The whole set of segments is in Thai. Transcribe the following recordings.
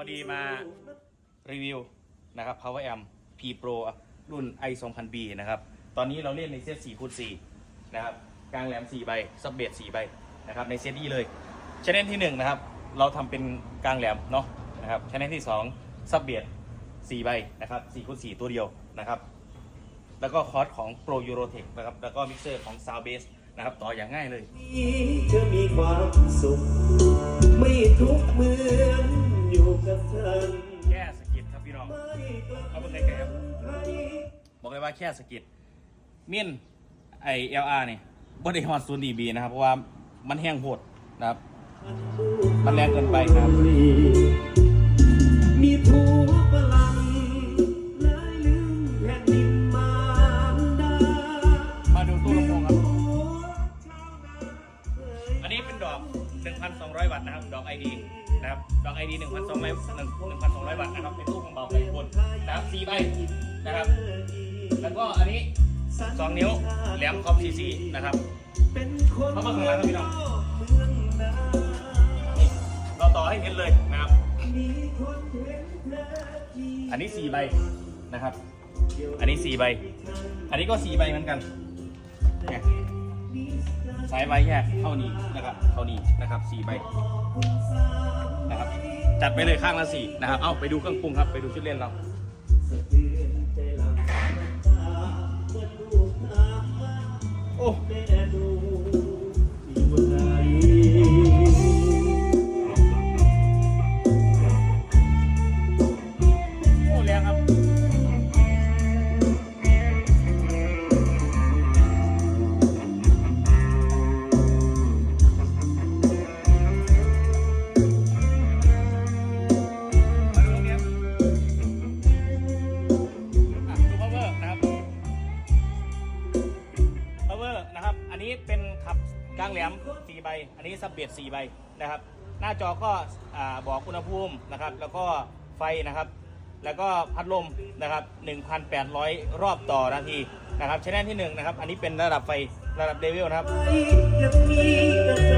พอดีมารีวิวนะครับ Power Amp P Pro รุ่น i 2 0 0 0 B นะครับ ตอนนี้เราเล่นในเซต4คูณ4นะครับ กลางแหลม 4 ใบ ซับเบส4ใบนะครับ ในเซตนี้เลยชแนลที่ 1 นะครับ เราทำเป็นกลางแหลมเนาะนะครับชแนลที่ 2 ซับเบส4ใบนะครับ4คูณ4ตัวเดียวนะครับ แล้วก็คอร์สของ Pro Eurotech นะครับ แล้วก็มิกเซอร์ของ Soundbase นะครับ ต่ออย่างง่ายเลยเธอมีความสุขไม่ทุกเมือน อยู่กับเธอแค่สะกิดครับพี่น้อง เอาไปไกลๆครับ บอกเลยว่าแค่สะกิดเมียนไอเอลอาร์เนี่ยบ่ได้ฮอดศูนย์ดีบีนะครับ เพราะว่ามันแห้งโหดนะครับ มันแรงเกินไปครับ 1,200วัตต์นะครับดอก ID นะครับดอก ID 1,200 1,200วัตต์นะครับเป็นตู้ของเบาไฟบนนะครับ4ใบนะครับ แล้วก็อันนี้2นิ้วแหลมคอม CC นะครับเข้ามาข้างหลังครับพี่น้องเราต่อให้เห็นเลยนะครับมีคนนเธอที่ใบนะครับ อันนี้4ใบ อันนี้ก็4ใบเหมือนกันเนี่ย สายใบแค่เท่านี้นะครับเท่านี้นะครับสี่ใบนะครับจัดไปเลยข้างละสี่นะครับเอาไปดูเครื่องปรุงครับไปดูชุดเล่นเรา นะครับอันนี้เป็นขับกลางแหลม4ใบ อันนี้ซับเบียด4ใบนะครับ หน้าจอก็อ่าบอกอุณหภูมินะครับ แล้วก็ไฟนะครับ แล้วก็พัดลมนะครับ 1,800 รอบต่อนาทีนะครับชแนลที่1นะครับ อันนี้เป็นระดับไฟระดับเลเวลนะครับไปยังมีกระใจ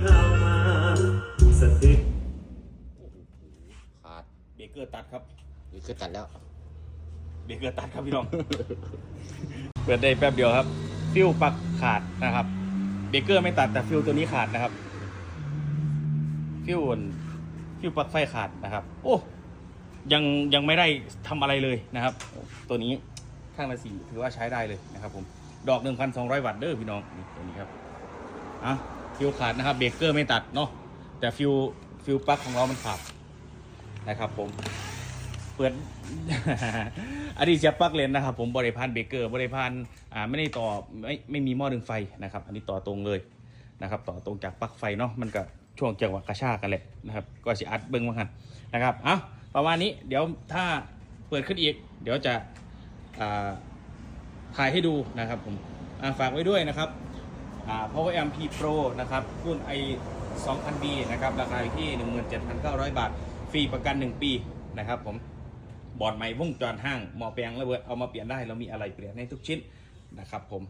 เข้ามาสะเทือนขาดเบรกเกอร์ตัดครับนี่คือตัดแล้วเบรกเกอร์ตัดครับพี่น้อง เปิดได้แป๊บเดียวครับ ฟิวปลัก ขาดนะครับเบรกเกอร์ไม่ตัดแต่ฟิวตัวนี้ขาดนะครับ ฟิวฟิวปลั๊กไฟขาดนะครับ โอ้ยังยังไม่ได้ทำอะไรเลยนะครับ ตัวนี้ข้างละสี่ถือว่าใช้ได้เลยนะครับ ผมดอก1,200วัตต์เด้อพี่น้องนี่ตัวนี้ครับอะฟิวขาดนะครับเบรกเกอร์ไม่ตัดเนาะแต่ฟิวฟิวปลั๊กของเรามันขาดนะครับผม เปิดอดีตเสียบปลั๊กเลนนะครับ ผมบริพานเบเกอร์บริพานอ่าไม่ได้ต่อไม่ไม่มีหม้อดึงไฟนะครับ อันนี้ต่อตรงเลยนะครับ ต่อตรงจากปลั๊กไฟเนาะมันก็ช่วงจังหวะกระชากกันแหละนะครับ ก็สิอัดเบิ้งมากันนะครับเอาประมาณนี้เดี๋ยวถ้าเปิดขึ้นอีก เดี๋ยวจะถ่ายให้ดูนะครับผมอ่าฝากไว้ด้วยนะครับอ่า Power Amp P Pro นะครับรุ่น i 2,000 B นะครับ ราคาอยู่ที่ 17,900 บาท ฟรีประกัน 1 ปีนะครับผม บอร์ดใหม่วงจรห้างหมอแปลงระเบิดเอามาเปลี่ยนได้เรามีอะไรเปลี่ยนให้ทุกชิ้นนะครับผม